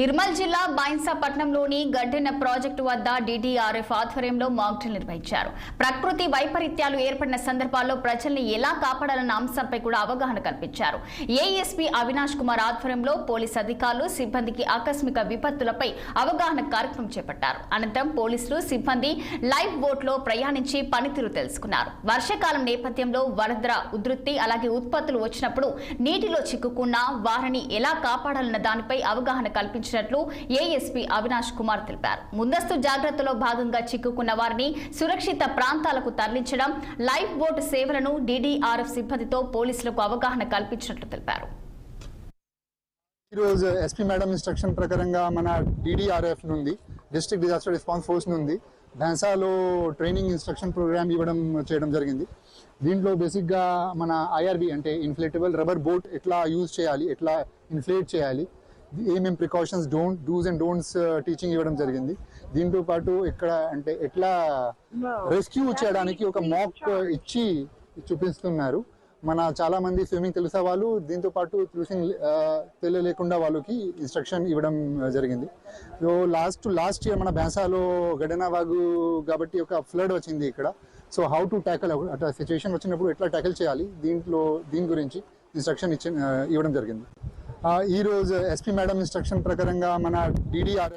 నిర్మల్ జిల్లా బైన్సాపట్నంలోని గడ్డెన ప్రాజెక్టు వద్ద డిడిఆర్ఎఫ్ ఆధ్వర్యంలో మాక్డ్రిల్ నిర్వహించారు. ప్రకృతి వైపరీత్యాలు ఏర్పడిన సందర్భాల్లో ప్రజల్ని ఎలా కాపాడాలన్న అంశంపై కూడా అవగాహన కల్పించారు. ఏఎస్పీ అవినాష్ కుమార్ ఆధ్వర్యంలో పోలీస్ అధికారులు సిబ్బందికి ఆకస్మిక విపత్తులపై అవగాహన కార్యక్రమం చేపట్టారు. అనంతరం పోలీసులు సిబ్బంది లైఫ్ బోట్లో ప్రయాణించి పనితీరు తెలుసుకున్నారు. వర్షాకాలం నేపథ్యంలో వరద ఉధృతి అలాగే ఉత్పత్తులు వచ్చినప్పుడు నీటిలో చిక్కుకున్న వారిని ఎలా కాపాడాలన్న దానిపై అవగాహన కల్పించినట్లు ఏఎస్పీ అవినాష్ కుమార్ తెలిపారు. ముందస్తు జాగ్రత్తలో భాగంగా చిక్కుకున్న వారిని సురక్షిత ప్రాంతాలకు తరలించడం లైఫ్ బోట్ సేవలను డీడీఆర్ఎఫ్ సిబ్బందితో పోలీసులకు అవగాహన కల్పించినట్లు తెలిపారు. ఈరోజు ఎస్పీ మేడం ఇన్స్ట్రక్షన్ ప్రకారంగా మన డిడిఆర్ఎఫ్ నుండి డిస్ట్రిక్ట్ డిజాస్టర్ రెస్పాన్స్ ఫోర్స్ నుండి డాన్సాలో ట్రైనింగ్ ఇన్స్ట్రక్షన్ ప్రోగ్రామ్ ఇవ్వడం చేయడం జరిగింది. దీంట్లో బేసిక్గా మన ఐఆర్బి అంటే ఇన్ఫ్లేటబుల్ రబ్బర్ బోట్ ఎట్లా యూజ్ చేయాలి ఎట్లా ఇన్ఫ్లేట్ చేయాలి ఏమేం precautions don't dos and don'ts teaching ఇవ్వడం జరిగింది. దీంతో పాటు ఇక్కడ అంటే ఎట్లా రెస్క్యూ చేయడానికి ఒక మాక్ ఇచ్చి చూపిస్తున్నారు. మన చాలా మంది స్విమ్మింగ్ తెలుసా వాళ్ళు? దీంతో పాటు తెలిసింగ్ uh, తెలియలేకుండా వాళ్ళకి ఇన్స్ట్రక్షన్ ఇవ్వడం జరిగింది. సో లాస్ట్ లాస్ట్ ఇయర్ మన బ్యాసాలో గడనవాగు కాబట్టి ఒక ఫ్లడ్ వచ్చింది ఇక్కడ. సో హౌ టు ట్యాకల్ అట్లా సిచ్యువేషన్ వచ్చినప్పుడు ఎట్లా ట్యాకిల్ చేయాలి? దీంట్లో దీని గురించి ఇన్స్ట్రక్షన్ ఇచ్చి uh, ఇవ్వడం జరిగింది. ఆ, ఈ రోజు ఎస్పీ మేడం ఇన్స్ట్రక్షన్ ప్రకారంగా మన డిడిఆర్